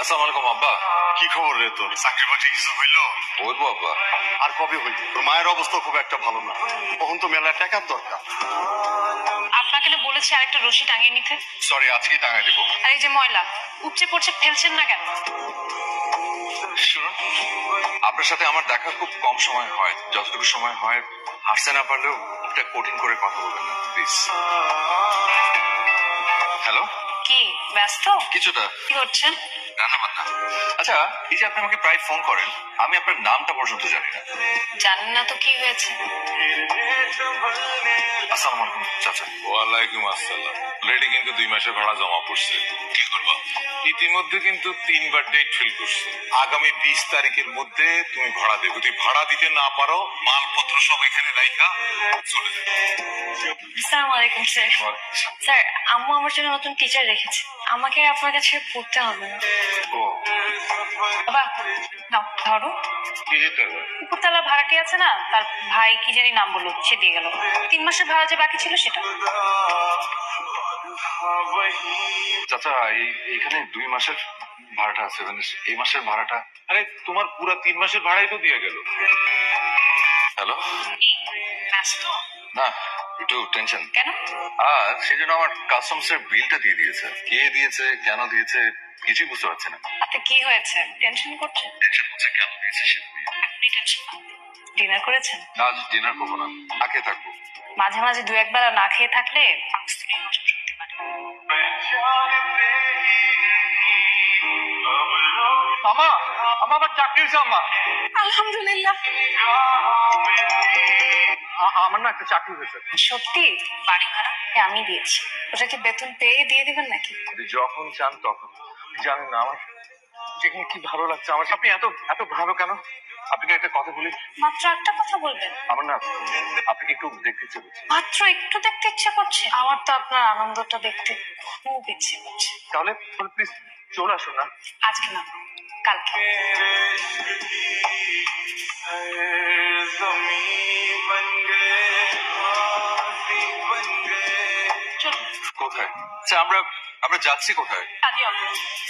আসসালামু আলাইকুম আব্বা। কি খবর রে তোর? চাকরি বাকরি কিছু হইল? বলব আব্বা আর কবে হইল? তোর মায়ের অবস্থা খুব একটা ভালো না। তখন তো মেলা টাকার দরকার। আপনাকে না বলেছি আরেকটা রশি টাঙিয়ে নিতে। সরি আজকেই টাঙাই দিব। আর এই যে ময়লা উপচে পড়ছে ফেলছেন না কেন? শুনুন আপনার সাথে আমার দেখা খুব কম সময় হয়। যতটুকু সময় হয় হাসতে না পারলেও একটা কঠিন করে কথা বলবেন না প্লিজ হ্যালো কি ব্যস্ত? কিছুটা। কি করছেন? রান্না বান্না আচ্ছা এই যে আপনি আমাকে প্রায় ফোন করেন আমি আপনার নামটা পর্যন্ত জানি না। জানেন না তো কি হয়েছে। আসসালামু আলাইকুম চাচা। ওয়ালাইকুম আসসালাম। লেডি কিন্তু দুই মাসের ভাড়া জমা পড়ছে। কি করবা? ইতিমধ্যে কিন্তু তিনবার ডেট ফিল করছে। আগামী বিশ তারিখের মধ্যে তুমি ভাড়া দেবে। যদি ভাড়া দিতে না পারো মালপত্র সব এখানে রাইখা চলে যাবে। আসসালামু আলাইকুম স্যার। স্যার আম্মু আমার জন্য নতুন টিচার রেখেছে। আমাকে আপনার কাছে পড়তে হবে না। ও। বাবা নাও ধরো। কি যেতে হবে? উপরতলা ভাড়াটি আছে না? তার ভাই কি জানি নাম বলল সে দিয়ে গেল। তিন মাসের ভাড়া যে বাকি ছিল সেটা। চাচা এইখানে দুই মাসের ভাড়াটা আছে মানে এই মাসের ভাড়াটা। আরে তোমার পুরা তিন মাসের ভাড়াই তো দিয়ে গেল। হ্যালো? না একটু টেনশন। কেন? আর সেই জন্য আমার কাস্টমস এর বিলটা দিয়ে দিয়েছে। কে দিয়েছে কেন দিয়েছে কিছুই বুঝতে পারছি না। কি হয়েছে? টেনশন করছেন টেনশন হচ্ছে কেন? দিয়েছে আপনি টেনশন ডিনার করেছেন? আজ ডিনার করব না। আগে থাকব। মাঝে মাঝে দু একবেলা না খেয়ে থাকলে। আমা আমা আবার চাকরি হয়েছে আমা আলহামদুলিল্লাহ। আমার না একটা চাকরি হয়েছে। সত্যি? বাড়ি ভাড়া? আমি দিয়েছি। ওটা কি বেতন পেয়ে দিয়ে দিবেন নাকি? যখন চান তখন। জানেন না আমার যেখানে কি ভালো লাগছে? আমার আপনি এত এত ভালো কেন? আপনাকে একটা কথা বলি। মাত্র একটা কথা বলবেন? আমার না আপনাকে একটু দেখতে ইচ্ছে করছে। মাত্র একটু দেখতে ইচ্ছে করছে? আমার তো আপনার আনন্দটা দেখতে খুব ইচ্ছে করছে। তাহলে প্লিজ চলে আসুন না। আজকে না কালকে। কোথায়? আচ্ছা আমরা আমরা যাচ্ছি কোথায়? কাজে অফিস